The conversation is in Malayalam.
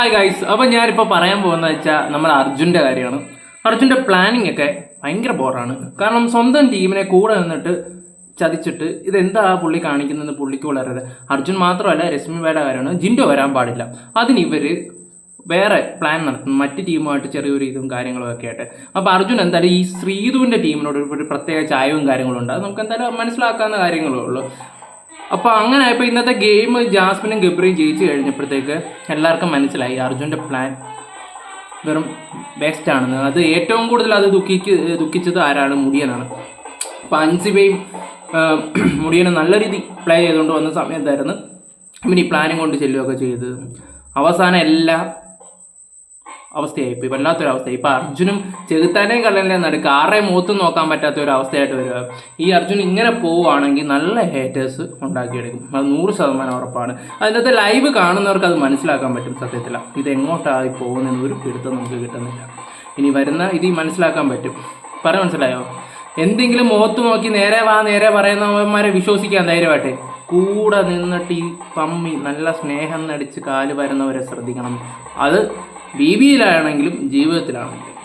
ഹായ് ഗൈസ് അപ്പോൾ ഞാനിപ്പോൾ പറയാൻ പോകുന്നത് വെച്ചാൽ നമ്മൾ അർജുന്റെ കാര്യമാണ്. അർജുന്റെ പ്ലാനിങ് ഒക്കെ ഭയങ്കര ബോറാണ് കാരണം സ്വന്തം ടീമിനെ കൂടെ നിന്നിട്ട് ചതിച്ചിട്ട് ഇതെന്താ പുള്ളി കാണിക്കുന്നത് പുള്ളിക്ക് വളരരുത്. അർജുൻ മാത്രമല്ല രശ്മിയുടെ കാര്യമാണ്. ജിൻഡോ വരാൻ പാടില്ല. അതിന് ഇവർ വേറെ പ്ലാൻ നടത്തുന്നു മറ്റ് ടീമുമായിട്ട് ചെറിയൊരു ഇതും കാര്യങ്ങളും ഒക്കെ ആയിട്ട്. അപ്പോൾ അർജുൻ എന്തായാലും ഈ ശ്രീധുവിന്റെ ടീമിനോട് ഒരു പ്രത്യേക ചായവും കാര്യങ്ങളും ഉണ്ട്. അത് നമുക്ക് എന്തായാലും മനസ്സിലാക്കാവുന്ന കാര്യങ്ങളേ ഉള്ളൂ. അപ്പോൾ അങ്ങനെ ആയപ്പോൾ ഇന്നത്തെ ഗെയിം ജാസ്മിനും ഗബ്രിയും ജയിച്ചു കഴിഞ്ഞപ്പോഴത്തേക്ക് എല്ലാവർക്കും മനസ്സിലായി അർജുന്റെ പ്ലാൻ വെറും ബെസ്റ്റ് ആണെന്ന്. അത് ഏറ്റവും കൂടുതൽ അത് ദുഃഖിക്ക് ദുഃഖിച്ചത് ആരാണ്? മുടിയനാണ്. അപ്പോൾ അൻസിബയും മുടിയനെ നല്ല രീതി പ്ലേ ചെയ്തുകൊണ്ട് വന്ന സമയത്തായിരുന്നു അവൻ ഈ പ്ലാനും കൊണ്ട് ചെല്ലുകയൊക്കെ ചെയ്ത് അവസാനം എല്ലാ അവസ്ഥയായിപ്പോയി. വല്ലാത്തൊരു അവസ്ഥ ഇപ്പൊ അർജുനും ചെകുത്താനെയും കള്ളനെയും നടക്കുക ആരെയും മുഖത്തും നോക്കാൻ പറ്റാത്ത ഒരു അവസ്ഥയായിട്ട് വരിക. ഈ അർജുൻ ഇങ്ങനെ പോവുകയാണെങ്കിൽ നല്ല ഹേറ്റേഴ്സ് ഉണ്ടാക്കിയെടുക്കും. അത് നൂറ് ശതമാനം ഉറപ്പാണ്. അതിനകത്ത് ലൈവ് കാണുന്നവർക്ക് അത് മനസ്സിലാക്കാൻ പറ്റും സത്യത്തിൽ ഇത് എങ്ങോട്ടായി പോകുന്നതെന്ന് ഒരു പിടുത്തം നമുക്ക് കിട്ടുന്നില്ല. ഇനി വരുന്ന ഇത് മനസ്സിലാക്കാൻ പറ്റും. പറ മനസ്സിലായോ? എന്തെങ്കിലും മുഖത്ത് നോക്കി നേരെ വാ നേരെ പറയുന്നവന്മാരെ വിശ്വസിക്കാൻ ധൈര്യമായിട്ട്. കൂടെ നിന്നിട്ട് ഈ പമ്മി നല്ല സ്നേഹം നടിച്ച് കാൽ വരുന്നവരെ ശ്രദ്ധിക്കണം. അത് ബി ബിയിലാണെങ്കിലും ജീവിതത്തിലാണെങ്കിലും